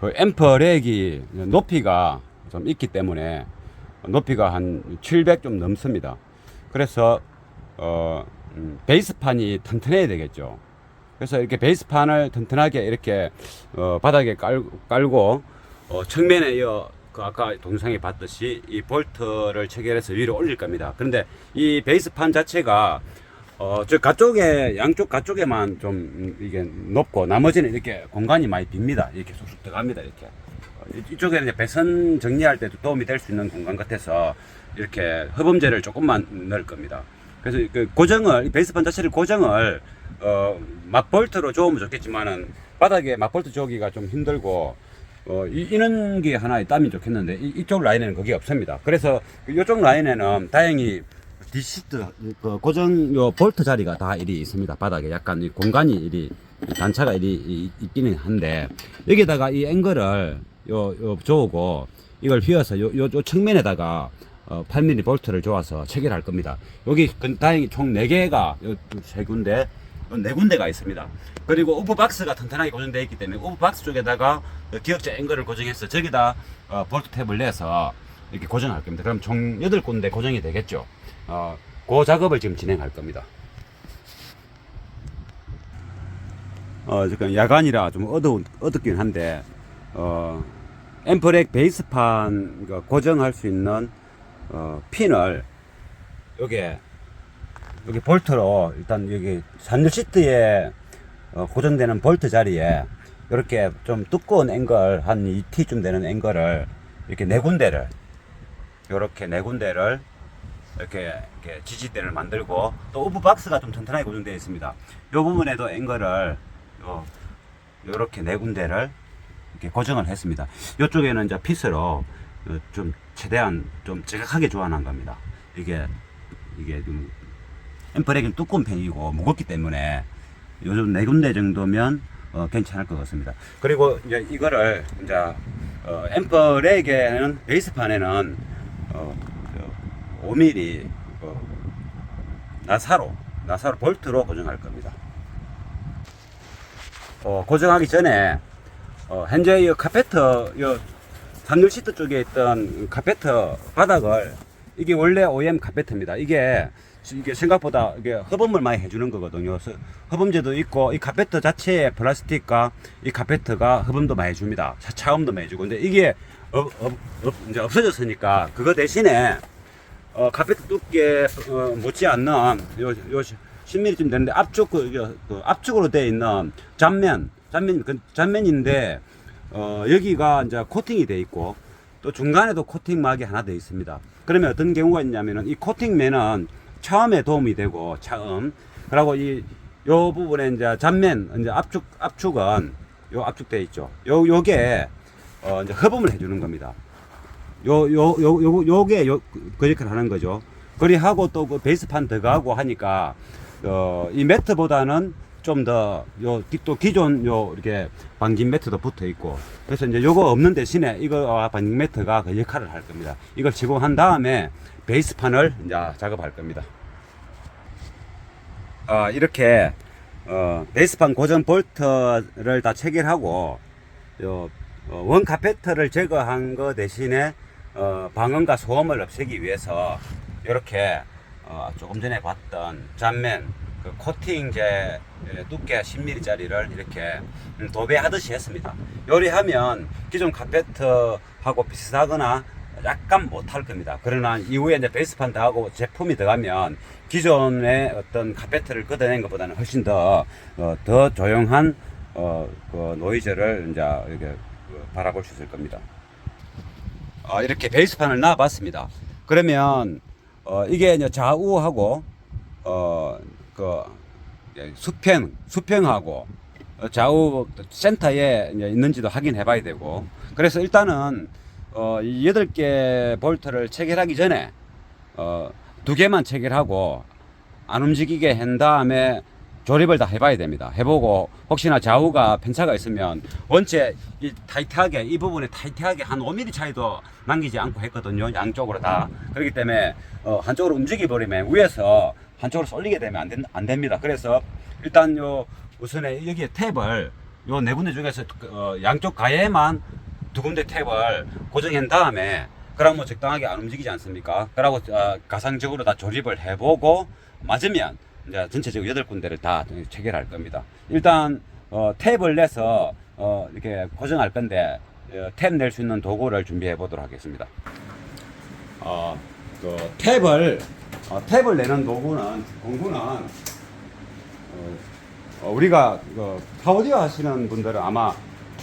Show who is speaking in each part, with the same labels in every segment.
Speaker 1: 그 앰퍼렉이 높이가 좀 있기 때문에 높이가 한 700 좀 넘습니다. 그래서 어 음, 베이스판이 튼튼해야 되겠죠. 그래서 이렇게 베이스판을 튼튼하게 이렇게 어, 바닥에 깔, 깔고 어, 측면에 이어 그 아까 동영상에 봤듯이 이 볼트를 체결해서 위로 올릴 겁니다. 그런데 이 베이스판 자체가 어, 저 가쪽에 양쪽 가쪽에만 좀 음, 이게 높고 나머지는 이렇게 공간이 많이 빕니다. 이렇게 쑥쑥 들어갑니다. 이렇게 어, 이- 이쪽에는 배선 정리할 때도 도움이 될 수 있는 공간 같아서 이렇게 허범재를 조금만 넣을 겁니다. 그래서 그 고정을 이 베이스판 자체를 고정을 어, 막볼트로 조으면 좋겠지만은 바닥에 막볼트 조기가 좀 힘들고 어, 이, 이런 게 하나 있다면 좋겠는데 이, 이쪽 라인에는 그게 없습니다. 그래서 이쪽 라인에는 다행히 디시트 그 고정 요 볼트 자리가 다 이리 있습니다. 바닥에 약간 이 공간이 이리 단차가 이리 이- 있기는 한데 여기다가 이 앵글을 요 요 조고 이걸 휘어서 요, 요, 요 측면에다가 어, 8mm 볼트를 조아서 체결할 겁니다. 여기 그 다행히 총 4개가 세 군데 어, 네 군데가 있습니다. 그리고 오프 박스가 튼튼하게 고정되어 있기 때문에 오프 박스 쪽에다가 어, 기역자 앵글을 고정해서 저기다 어, 볼트 탭을 내서 이렇게 고정할 겁니다. 그럼 총 8군데 고정이 되겠죠. 어, 그 작업을 지금 진행할 겁니다. 어, 지금 야간이라 좀 어두, 어둡긴 한데, 어, 앰프렉 베이스판 그 고정할 수 있는, 어, 핀을, 여기에, 여기 볼트로, 일단 여기 산열 시트에 어, 고정되는 볼트 자리에, 이렇게 좀 두꺼운 앵글, 한 2T쯤 되는 앵글을, 이렇게 네 군데를, 이렇게 네 군데를, 이렇게, 이렇게 지지대를 만들고, 또 오브 박스가 좀 튼튼하게 고정되어 있습니다. 이 부분에도 앵글을, 요, 요렇게 네 군데를 이렇게 고정을 했습니다. 이쪽에는 이제 핏으로 어, 좀 최대한 좀 정확하게 조안한 겁니다. 이게 이게 좀 앰프렉은 두꺼운 편이고 무겁기 때문에 요즘 네 군데 정도면 어, 괜찮을 것 같습니다. 그리고 이제 이거를 이제 어, 앰프렉에는 베이스판에는 어, 저 5mm 어, 나사로 나사로 볼트로 고정할 겁니다. 어, 고정하기 전에 어, 현재 이 카페트 요 산물 시트 쪽에 있던 카페트 바닥을 이게 원래 OEM 카페트입니다. 이게 이게 생각보다 이게 허범을 많이 해주는 거거든요. 허범제도 있고 이 카페트 자체의 플라스틱과 이 카페트가 허범도 많이 줍니다. 차- 차음도 많이 주고 근데 이게 어, 어, 어, 이제 없어졌으니까 그거 대신에 어, 카페트 두께 어, 못지않는 요, 요 10mm쯤 되는데 앞쪽 그, 요, 그 앞쪽으로 되어 있는 잔면 잔면 그 잔면인데 어, 여기가 이제 코팅이 돼 있고 또 중간에도 코팅막이 하나 돼 있습니다. 그러면 어떤 경우가 있냐면은 이 코팅면은 처음에 도움이 되고 처음 그리고 이 요 부분에 이제 잔면 이제 압축 압축은 요 압축돼 있죠. 요 요게 어, 이제 허범을 해주는 겁니다. 요, 요, 요, 요, 요게 요, 그 역할을 하는 거죠. 그리하고 또 그 베이스판 들어가고 하니까, 어, 이 매트보다는 좀 더, 요, 기- 또 기존 요, 이렇게 방진 매트도 붙어 있고. 그래서 이제 요거 없는 대신에 이거 방진 매트가 그 역할을 할 겁니다. 이걸 제공한 다음에 베이스판을 이제 작업할 겁니다. 어, 이렇게, 어, 베이스판 고정 볼트를 다 체결하고, 요, 어, 원 카페트를 제거한 거 대신에 어, 방음과 소음을 없애기 위해서 이렇게 어, 조금 전에 봤던 잔면 그 코팅제 두께 10mm짜리를 이렇게 음, 도배하듯이 했습니다. 요리하면 기존 카페트하고 비슷하거나 약간 못할 겁니다. 그러나 이후에 이제 베이스판 더하고 제품이 들어가면 기존의 어떤 카페트를 걷어낸 것보다는 훨씬 더, 어, 더 조용한 어, 그 노이즈를 이제 이렇게 그 바라볼 수 있을 겁니다. 어, 이렇게 베이스판을 놔봤습니다. 그러면 어, 이게 이제 좌우하고 어, 그 예, 수평, 수평하고 어, 좌우 센터에 있는지도 확인해봐야 되고 그래서 일단은 어, 이 여덟 개 볼트를 체결하기 전에 어, 두 개만 체결하고 안 움직이게 한 다음에 조립을 다 해봐야 됩니다. 해보고 혹시나 좌우가 편차가 있으면 원체 이 타이트하게 이 부분에 타이트하게 한 5mm 차이도 남기지 않고 했거든요. 양쪽으로 다. 그렇기 때문에 어, 한쪽으로 움직여 버리면 위에서 한쪽으로 쏠리게 되면 안, 된, 안 됩니다. 그래서 일단 요 우선에 여기에 탭을 요 네 군데 중에서 어, 양쪽 가에만 두 군데 탭을 고정한 다음에 그러면 적당하게 안 움직이지 않습니까? 그러고 어, 가상적으로 다 조립을 해보고 맞으면 이제 전체적으로 여덟 군데를 다 체결할 겁니다. 일단 어, 탭을 내서 어, 이렇게 고정할 건데 어, 탭낼 수 있는 도구를 준비해 보도록 하겠습니다. 어, 그 탭을 어, 탭을 내는 도구는 공구는 어, 어, 우리가 그 파우디오 하시는 분들은 아마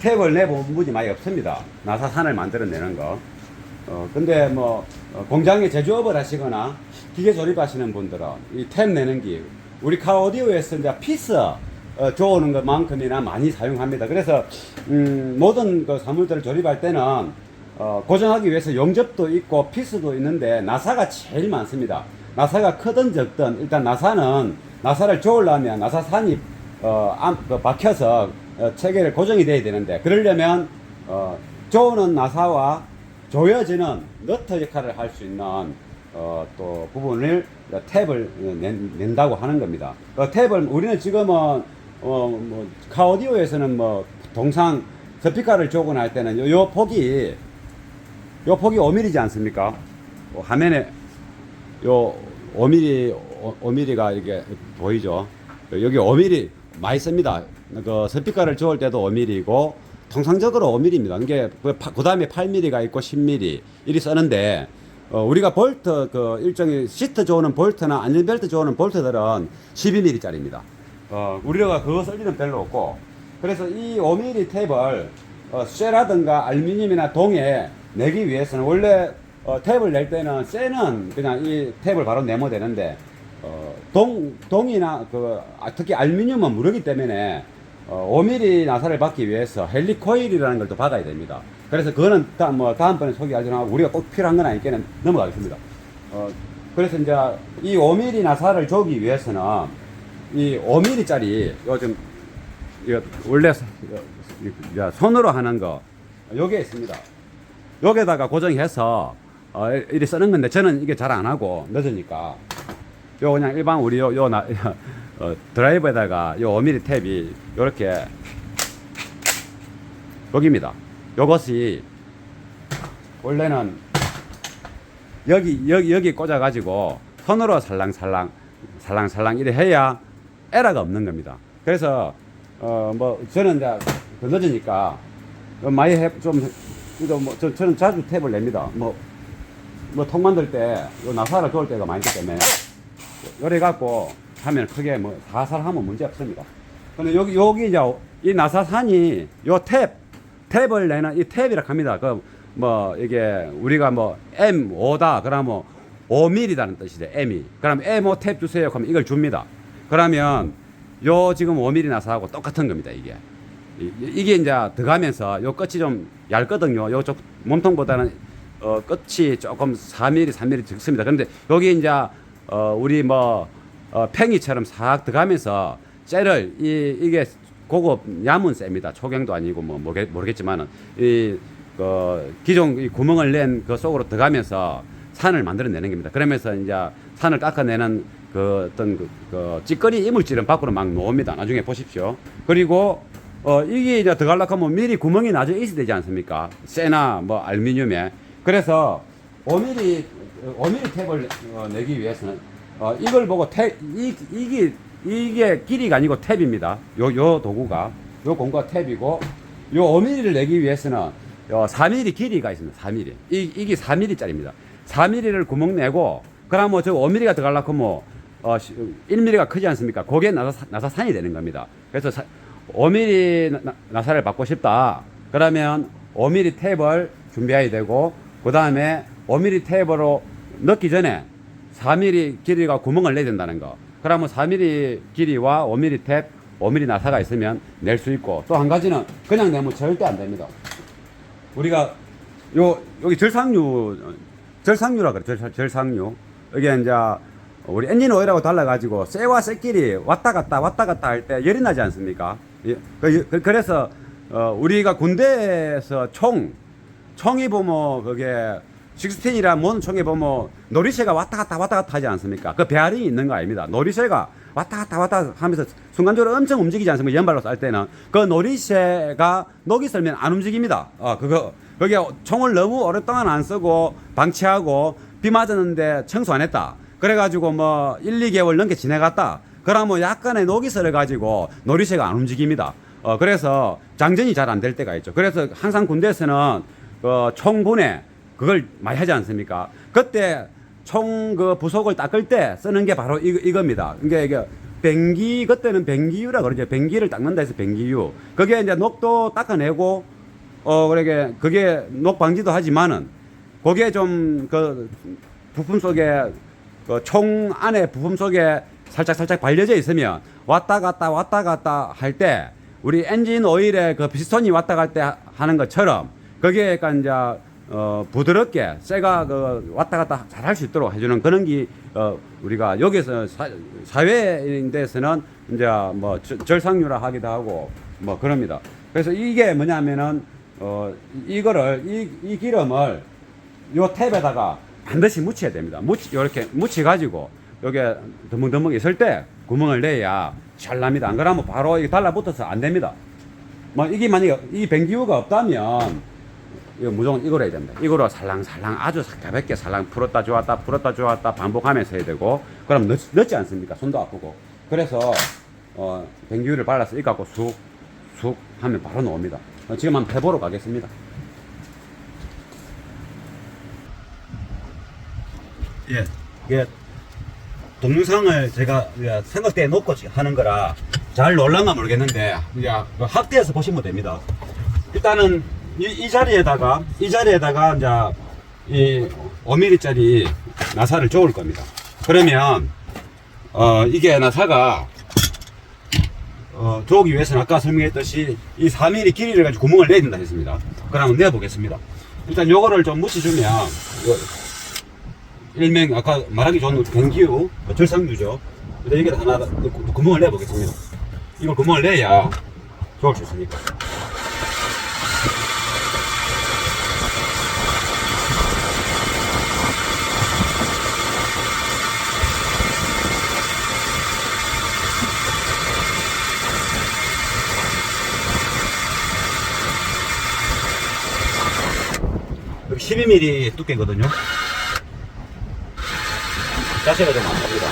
Speaker 1: 탭을 내본 분이 많이 없습니다. 나사산을 만들어내는 거. 어, 근데 뭐 어, 공장에 제조업을 하시거나 기계 조립하시는 분들은 이 탭 내는 기 우리 카 오디오에서 이제 피스 어, 좋아오는 것만큼이나 많이 사용합니다. 그래서 음, 모든 그 사물들을 조립할 때는 어, 고정하기 위해서 용접도 있고 피스도 있는데 나사가 제일 많습니다. 나사가 크든 적든 일단 나사는 나사를 조으려면 나사 산이 어, 안, 그 박혀서 어, 체계를 고정이 돼야 되는데 그러려면 어, 조는 나사와 조여지는 너트 역할을 할 수 있는 어, 또 부분을 탭을 낸, 낸다고 하는 겁니다. 그 탭을 우리는 지금은 어, 뭐 카오디오에서는 뭐 동상 스피커를 조건 할 때는 요, 요 폭이 요 폭이 5mm이지 않습니까? 어, 화면에 요 5mm, 5mm가 이게 보이죠? 여기 5mm 많이 씁니다. 그 스피커를 주울 때도 5mm이고 통상적으로 5mm입니다. 이게 그 다음에 8mm가 있고 10mm 이리 쓰는데 어, 우리가 볼트 그 일종의 시트 조는 볼트나 안전벨트 조는 볼트들은 12mm짜리입니다. 어, 우리가 그거 쓸 일은 별로 없고 그래서 이 5mm 탭을 어, 쇠라든가 알루미늄이나 동에 내기 위해서는 원래 어, 탭을 낼 때는 쇠는 그냥 이 탭을 바로 내면 되는데 어, 동, 동이나 그 아, 특히 알루미늄은 무르기 때문에 어, 5mm 나사를 받기 위해서 헬리코일이라는 걸또 받아야 됩니다. 그래서 그거는 다, 뭐 다음번에 소개 하지만 하고 우리가 꼭 필요한 건 아니니까 넘어가겠습니다. 어, 그래서 이제 이 5mm 나사를 조기 위해서는 이 5mm짜리 요즘 원래 손으로 하는 거 요게 있습니다. 여기다가 고정해서 어, 이리 쓰는 건데 저는 이게 잘 안 하고 늦으니까 요 그냥 일반 우리 요, 요 나, 어, 드라이버에다가 요 5mm 탭이 요렇게 여기입니다. 요것이 원래는 여기 여기 여기 꽂아 가지고 손으로 살랑살랑 살랑살랑 이래 해야 에러가 없는 겁니다. 그래서 어 뭐 저는 이제 그 늦으니까 많이 해 좀 이거 뭐 저, 저는 자주 탭을 냅니다. 뭐뭐통 만들 때 요 나사를 좋을 때가 많기 때문에 요래 갖고 하면 크게 뭐 살살 하면 문제 없습니다. 근데 여기 여기 이제 이 나사산이 요 탭 탭을 내는 이 탭이라 합니다. 그 뭐 이게 우리가 뭐 M5다 그러면 5mm라는 뜻이죠. M이. 그럼 M5 탭 주세요. 그러면 이걸 줍니다. 그러면 요 지금 5mm 나사하고 똑같은 겁니다. 이게. 이- 이게 이제 들어가면서 요 끝이 좀 얇거든요. 요쪽 몸통보다는 어 끝이 조금 4mm, 3mm 적습니다. 그런데 여기 이제 어 우리 뭐 어, 팽이처럼 싹 들어가면서 쇠를 이 이게 고급 야문 쇠입니다. 초경도 아니고 뭐 모르겠, 모르겠지만은 이 그 기존 이 구멍을 낸 그 속으로 들어가면서 산을 만들어내는 겁니다. 그러면서 이제 산을 깎아내는 그 어떤 그, 그 찌꺼리 이물질은 밖으로 막 나옵니다. 나중에 보십시오. 그리고 어 이게 이제 들어가려고 하면 미리 구멍이 나중에 있어야 되지 않습니까? 쇠나 뭐 알루미늄에. 그래서 5mm 5mm 탭을 어, 내기 위해서는 어, 이걸 보고 탭 이, 이게 이게 길이가 아니고 탭입니다. 요 요 도구가 요 공구가 탭이고 요 5mm를 내기 위해서는 요 4mm 길이가 있습니다. 4mm. 이 이게 4mm짜리입니다. 4mm를 구멍 내고 그러면 저 5mm가 들어가려고 뭐 어, 1mm가 크지 않습니까? 그게 나사, 나사산이 되는 겁니다. 그래서 사, 5mm 나- 나사를 받고 싶다. 그러면 5mm 탭을 준비해야 되고 그 다음에 5mm 탭으로 넣기 전에 4mm 길이가 구멍을 내야 된다는 거. 그러면 4mm 길이와 5mm 탭, 5mm 나사가 있으면 낼 수 있고 또 한 가지는 그냥 내면 절대 안 됩니다. 우리가 요 여기 절상류 절상류라 그래 절, 절상류 이게 이제 우리 엔진 오일하고 달라가지고 쇠와 쇠끼리 왔다 갔다 왔다 갔다 할 때 열이 나지 않습니까? 예, 그- 그- 그래서 어, 우리가 군대에서 총 총이 보면 그게 식스틴이라 뭔 총에 보면 놀이새가 왔다 갔다 왔다 갔다 하지 않습니까? 그 베어링이 있는 거 아닙니다. 놀이새가 왔다 갔다 왔다 하면서 순간적으로 엄청 움직이지 않습니까? 연발로 쌀 때는 그 놀이새가 녹이 설면 안 움직입니다. 어 그거 거기에 총을 너무 오랫동안 안 쓰고 방치하고 비 맞았는데 청소 안 했다. 그래가지고 뭐 1, 2개월 넘게 지나갔다. 그러면 약간의 녹이 설을 가지고 놀이새가 안 움직입니다. 어 그래서 장전이 잘 안 될 때가 있죠. 그래서 항상 군대에서는 그 총분해 그걸 많이 하지 않습니까? 그때 총 그 부속을 닦을 때 쓰는 게 바로 이거, 이겁니다. 그러니까 이게 뱅기 그때는 뱅기유라 그러죠. 뱅기를 닦는다 해서 뱅기유. 그게 이제 녹도 닦아내고 어 그러게 그게 녹 방지도 하지만은 그게 좀 그 부품 속에 그 총 안에 부품 속에 살짝 살짝 발려져 있으면 왔다 갔다 왔다 갔다 할 때 우리 엔진 오일에 그 피스톤이 왔다 갈 때 하는 것처럼 거기에 약간 이제 어 부드럽게 쇠가 그 왔다 갔다 잘 할 수 있도록 해주는 그런 기어 우리가 여기서 사, 사회인데서는 이제 뭐 절- 절상유라 하기도 하고 뭐 그럽니다. 그래서 이게 뭐냐면은 어 이- 이거를 이, 이 기름을 요 탭에다가 반드시 묻혀야 됩니다. 묻히, 이렇게 묻혀 가지고 여기에 드멍드멍 있을 때 구멍을 내야 잘 납니다. 안 그러면 바로 달라붙어서 안 됩니다. 뭐 이게 만약에 이 뱅기우가 없다면 이거 무조건 이거로 해야 됩니다. 이거로 살랑살랑 아주 가볍게 살랑 풀었다 주었다 풀었다 주었다 반복하면서 해야 되고 그럼 늦, 늦지 않습니까? 손도 아프고 그래서 어, 뱅기우를 발라서 이거 갖고 쑥 쑥 하면 바로 나옵니다. 어, 지금 한번 해보러 가겠습니다. 예, 이게 동영상을 제가 생각대에 놓고 하는 거라 잘 놀란가 모르겠는데 그냥 학대에서 보시면 됩니다. 일단은 이, 이 자리에다가 이 자리에다가 이제 이 5mm짜리 나사를 쪼을 겁니다. 그러면 어 이게 나사가 어 쪼기 위해서는 아까 설명했듯이 이 4mm 길이를 가지고 구멍을 내야 된다 했습니다. 그러면 내보겠습니다. 일단 요거를 좀 묻혀주면 요- 일명 아까 말하기 좋은 경기유 절상유죠. 근데 이게 하나 구- 구멍을 내보겠습니다. 이걸 구멍을 내야 좋을 수 있으니까. 12mm 두께거든요. 자세가 좀 안 됩니다.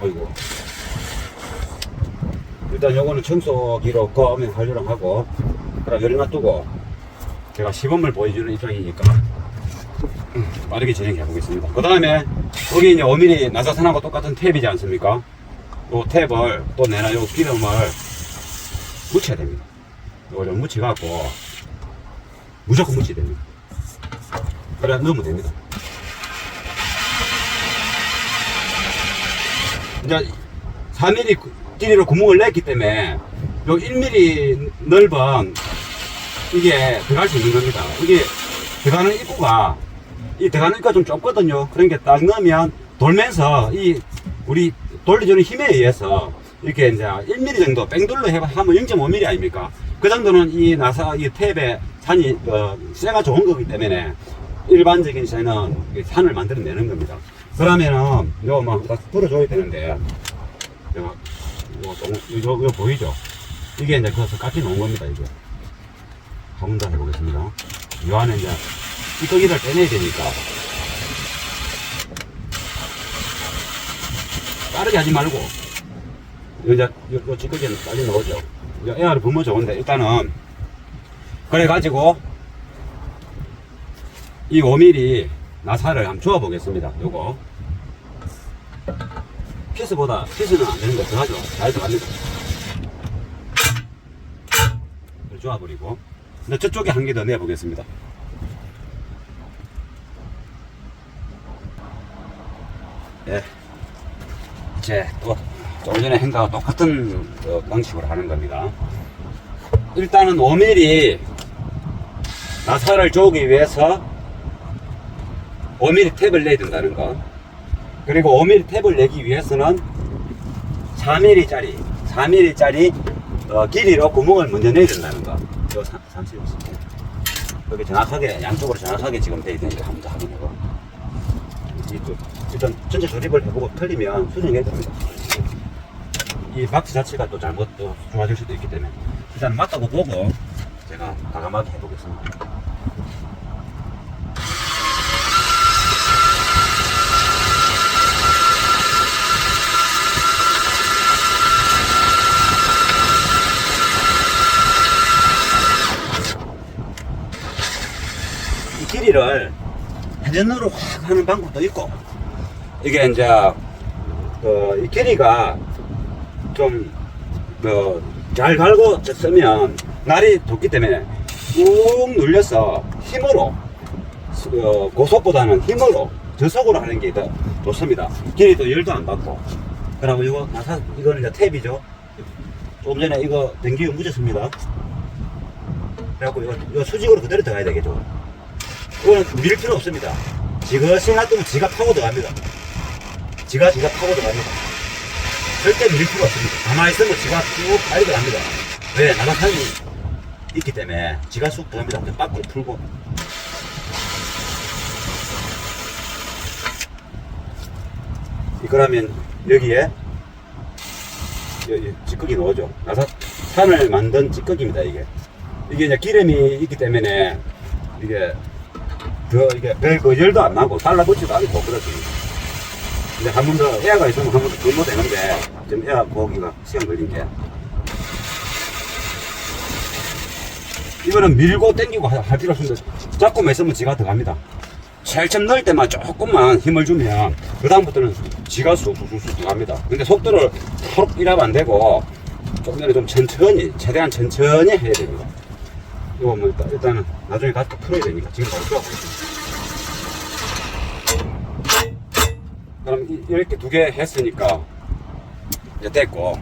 Speaker 1: 아이고. 일단 요거는 청소기로 꺼면 활용을 하고, 그럼 열이 놔두고, 제가 시범을 보여주는 입장이니까, 음, 빠르게 진행해 보겠습니다. 그 다음에, 거기 이제 5mm 나사선하고 똑같은 탭이지 않습니까? 요 탭을 또 내나 요 기름을 묻혀야 됩니다. 이거 좀 묻혀갖고 무조건 묻혀야 됩니다. 그래 넣으면 됩니다. 이제 4mm 길이로 구멍을 냈기 때문에 요 1mm 넓은 이게 들어갈 수 있는 겁니다. 이게 들어가는 입구가 이 입구가 좀 좁거든요. 그러니까 딱 넣으면 돌면서 이 우리 돌려주는 힘에 의해서 이렇게 이제 1mm 정도 뺑돌로 해 하면 0.5mm 아닙니까? 그 정도는 이 나사 이 탭에 산이 어, 쇠가 좋은 거기 때문에 일반적인 쇠는 이 산을 만들어내는 겁니다. 그러면은 이거 막딱 풀어줘야 되는데 이거 이거, 동- 이거, 이거 보이죠? 이게 이제 그래서 깎이 놓은 겁니다. 이게 한 번 더 해보겠습니다. 이 안에 이제 찌꺼기를 빼내야 되니까. 빠르게 하지 말고 이제 요, 요 찌꺼기는 빨리 넣어줘. 에어를 부으면 좋은데 일단은. 그래 가지고 이 5mm 나사를 한번 주워 보겠습니다. 요거. 피스보다 피스는 안 되는 거 들어가죠. 잘 들어갑니다. 이걸 주워 버리고. 근데 저쪽에 한 개 더 내보겠습니다 예. 이제 또 조금 전에 한 거와 똑같은 어, 방식으로 하는 겁니다. 일단은 5mm 나사를 조기 위해서 5mm 탭을 내야 된다는 거. 그리고 5mm 탭을 내기 위해서는 4mm짜리 4mm짜리 어, 길이로 구멍을 먼저 내야 된다는 거. 이거 30. 여기 정확하게 양쪽으로 정확하게 지금 돼 있으니까 한번 더 확인해봐. 이쪽 일단 전체 조립을 해보고 틀리면 수정해야 됩니다. 이 박스 자체가 또 잘못 또 좋아질 수도 있기 때문에 일단 맞다고 보고 제가 과감하게 해보겠습니다. 이 길이를 회전으로 확 하는 방법도 있고 이게 이제 어, 이 길이가 좀잘 갈고 쓰면 날이 돋기 때문에 꾹 눌려서 힘으로 어, 고속보다는 힘으로 저속으로 하는 게 더 좋습니다. 길이도 열도 안 받고 그리고 이거 나사 이거는 이제 탭이죠. 조금 전에 이거 변기 묻었습니다. 그래갖고 이거, 이거 수직으로 그대로 들어가야 되겠죠. 이거는 밀 필요 없습니다. 지그시 놔두면 지가 파고 들어갑니다. 지가 지가 파고 들어갑니다. 절대 밀 필요 없습니다. 가만히 있으면 지가 쭉 빨리 들어갑니다. 왜? 나가산이 있기 때문에 지가 쑥 들어갑니다. 그냥 밖으로 풀고. 이 그러면 여기에 여기 찌꺼기 넣어줘. 나사 산을 만든 찌꺼기입니다. 이게 이게 이제 기름이 있기 때문에 이게 그 이게 별그 열도 안 나고 달라붙지도 않고 그렇습니다. 근데 한 번더 에어가 있으면 한번더 근무 되는데 지금 에어 보기가 시간 걸린 게 이거는 밀고 당기고 할, 할 필요 없습니다. 잡고만 있으면 지가 들어갑니다. 제일 처음 넣을 때만 조금만 힘을 주면 그 다음부터는 지가 쑥쑥쑥 들어갑니다. 근데 속도를 푹 이러면 안 되고 조금 전에 좀 천천히 최대한 천천히 해야 됩니다. 이거 뭐 일단, 일단은 나중에 가서 또 풀어야 되니까 지금 바로 풀어보겠습니다 그럼 이- 이렇게 두 개 했으니까 이제 됐고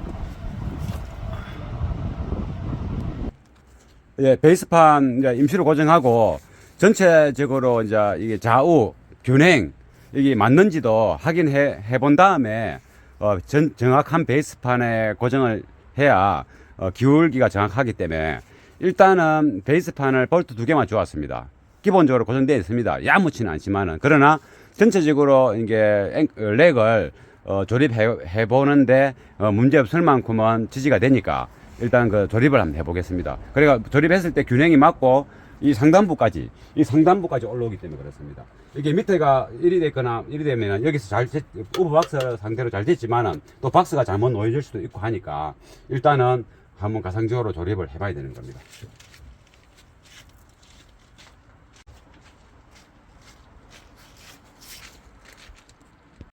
Speaker 1: 예, 베이스판 이제 임시로 고정하고 전체적으로 이제 이게 좌우 균행 이게 맞는지도 확인해 해본 다음에 어, 전, 정확한 베이스판에 고정을 해야 어, 기울기가 정확하기 때문에 일단은 베이스판을 볼트 두 개만 주었습니다. 기본적으로 고정되어 있습니다. 야무치는 않지만은 그러나 전체적으로 이게 앵- 어, 렉을 어, 조립해 보는데 어, 문제 없을 만큼은 지지가 되니까 일단 그 조립을 한번 해보겠습니다. 그러니까 조립했을 때 균형이 맞고 이 상단부까지 이 상단부까지 올라오기 때문에 그렇습니다. 이게 밑에가 1이 됐거나 1이 되면은 여기서 잘 됐- 오버박스 상태로 잘 됐지만은 또 박스가 잘못 놓여질 수도 있고 하니까 일단은 한번 가상적으로 조립을 해봐야 되는 겁니다.